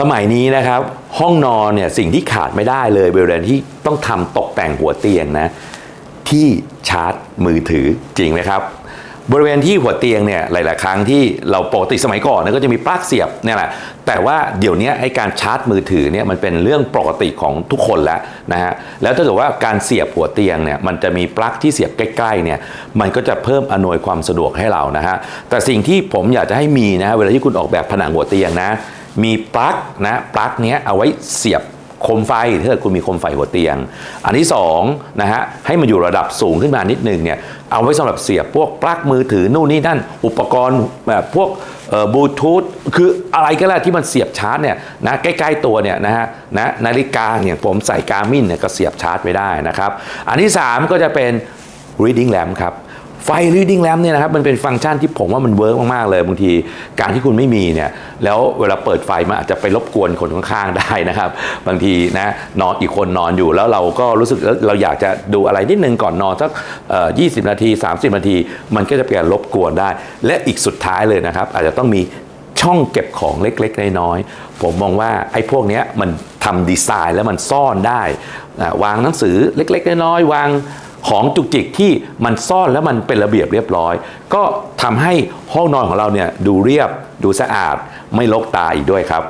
สมัยนี้นะครับห้องนอนเนี่ยสิ่งที่ขาดไม่ได้เลยเวลาที่ต้องทำตกแต่งหัวเตียงนะที่ชาร์จมือถือจริงไหมครับ บริเวณที่หัวเตียงเนี่ยหลาย ๆ ครั้งที่เราปกติสมัยก่อนเนี่ยก็จะมีปลั๊กเสียบเนี่ยแหละแต่ว่าเดี๋ยวนี้ไอ้การชาร์จมือถือเนี่ยมันเป็นเรื่องปกติของทุกคนแล้วนะฮะแล้วถ้าเกิดว่าการเสียบหัวเตียงเนี่ยมันจะมีปลั๊กที่เสียบใกล้ ๆ เนี่ยมันก็จะเพิ่มอำนวยความสะดวกให้เรานะฮะแต่สิ่งที่ผมอยากจะให้มีนะฮะเวลาที่คุณออกแบบผนังหัวเตียงนะ มีปลั๊กนะปลั๊กเนี้ยเอาไว้เสียบโคมไฟถ้าเกิดคุณมีโคมไฟหัวเตียง อันที่สองนะฮะให้มันอยู่ระดับสูงขึ้นมานิดนึงเนี่ยเอาไว้สำหรับเสียบพวกปลั๊กมือถือนู่นนี่นั่น อุปกรณ์แบบพวกบลูทูธคืออะไรก็แล้วที่มันเสียบชาร์จเนี่ยนะใกล้ๆตัวเนี่ยนะฮะนะนาฬิกาอย่างผมใส่การ์มินเนี่ยก็เสียบชาร์จไม่ได้นะครับ อันที่สามก็จะเป็น reading lamp ครับ ไฟ reading lamp เนี่ยนะครับมันเป็นฟังก์ชันที่ผมว่ามันเวิร์กมากๆเลยบางทีการที่คุณไม่มีเนี่ยแล้วเวลาเปิดไฟมันอาจจะไปรบกวนคนข้างๆได้นะครับ บางทีนะนอนอีกคนนอนอยู่แล้วเราก็รู้สึกเราอยากจะดูอะไรนิดนึงก่อนนอนสักเอ่อ20นาที 30 นาที มันก็จะเป็นการรบกวนได้ และอีกสุดท้ายเลยนะครับ อาจจะต้องมีช่องเก็บของเล็กๆ น้อยๆ ผมมองว่าไอ้พวกนี้มันทำดีไซน์แล้วมันซ่อนได้ วางหนังสือเล็ก ๆ น้อยๆ วาง ของจุกจิกที่มันซ่อนแล้วมันเป็นระเบียบเรียบร้อย ก็ทำให้ห้องนอนของเราเนี่ยดูเรียบดูสะอาดไม่ลกตาอีกด้วยครับ